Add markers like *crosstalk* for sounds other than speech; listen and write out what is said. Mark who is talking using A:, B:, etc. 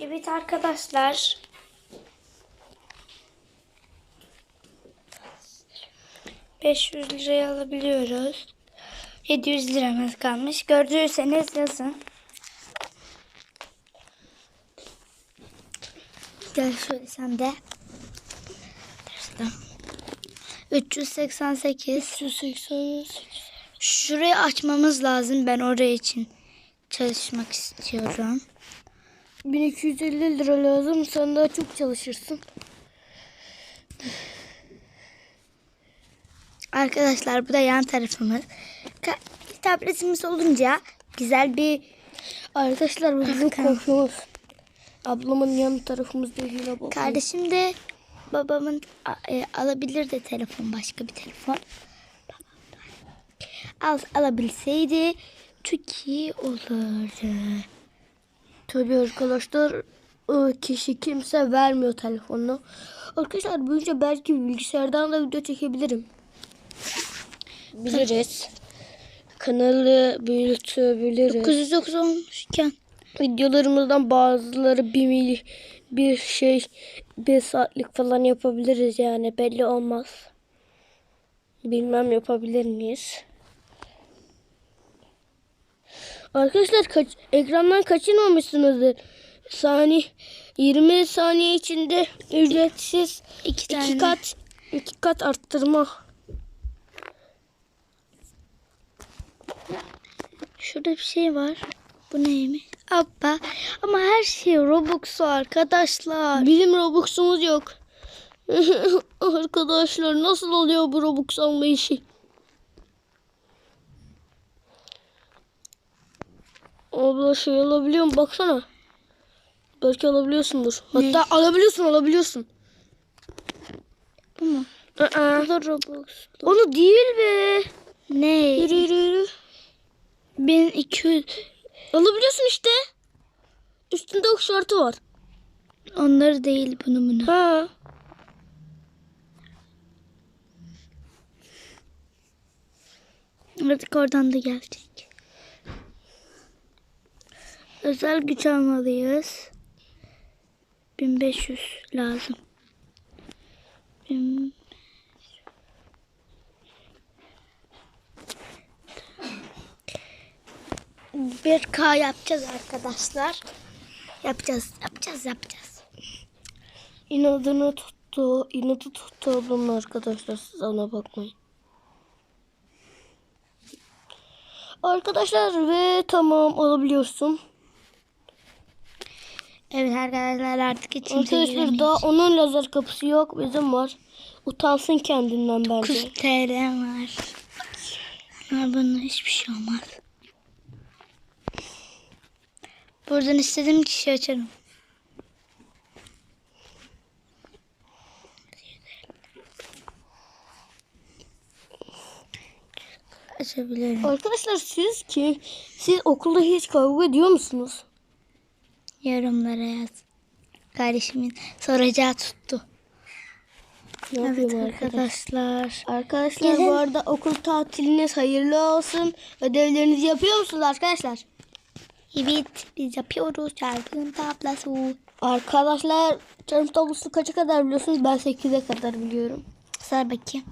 A: Evet arkadaşlar. ...500 liraya alabiliyoruz. 700 liramız kalmış. Gördüyseniz yazın. Gel şöyle sen de. Tersten. 388.
B: 388.
A: Şurayı açmamız lazım. Ben oraya için çalışmak istiyorum.
B: 1250 lira lazım. Sen daha çok çalışırsın.
A: Arkadaşlar bu da yan tarafımız. Ka- tabletimiz olunca güzel bir
B: Arkadaşlar bu bizim komşumuz. Ablamın yan tarafımızda yine bak.
A: kardeşim de babamın e, alabilir de telefon başka bir telefon. Al, alabilseydi çok iyi olurdu.
B: Tabii arkadaşlar o kişi kimse vermiyor telefonunu. Arkadaşlar büyüyünce belki bilgisayardan da video çekebilirim. Biliriz. Kanalı büyütebiliriz.
A: 909 olmuşken
B: Videolarımızdan bazıları bir mil, bir şey bir saatlik falan yapabiliriz yani belli olmaz. Bilmem yapabilir miyiz? Arkadaşlar kaç, ekrandan kaçırmamışsınızdır. Saniye 20 saniye içinde ücretsiz
A: iki
B: kat iki kat arttırma.
A: Şurada bir şey var. Bu neymiş? Abba. Ama her şey Robux'u arkadaşlar.
B: Bizim Robux'umuz yok. *laughs* Arkadaşlar nasıl oluyor bu Robux alma işi? Abla şey alabiliyor mu? Baksana. Belki alabiliyorsundur. Hatta alabiliyorsun alabiliyorsun.
A: Bu mu?
B: Aa,
A: Bu da
B: onu değil be.
A: Ne?
B: Yürü yürü yürü.
A: 1200.
B: Alabiliyorsun işte. Üstünde ok şartı var.
A: Onları değil bunu bunu.
B: Ha.
A: Artık oradan da gelecek. Özel güç almalıyız. 1500 lazım. Bin- Bir K yapacağız arkadaşlar. Yapacağız, yapacağız, yapacağız.
B: İnadını tuttu. İnadı tuttu ablamın arkadaşlar. Siz ona bakmayın. Arkadaşlar ve tamam alabiliyorsun.
A: Evet arkadaşlar artık içimize
B: Arkadaşlar daha onun lazer kapısı yok. Bizim var. Utansın kendinden bence.
A: 9 TL var. Ama bana hiçbir şey olmaz. Buradan istediğim kişi açarım. Açabilirim.
B: Arkadaşlar siz ki siz okulda hiç kavga ediyor musunuz?
A: Yorumlara yaz. Kardeşimin soracağı tuttu.
B: Ne
A: Evet arkadaşlar.
B: Arkadaşlar
A: Gelin.
B: bu arada okul tatiliniz hayırlı olsun. Ödevlerinizi yapıyor musunuz arkadaşlar?
A: Evet biz yapıyoruz. Çarpım tablası.
B: Arkadaşlar çarpım tablosu kaça kadar biliyorsunuz? Ben 8'e kadar biliyorum.
A: Sar bakayım.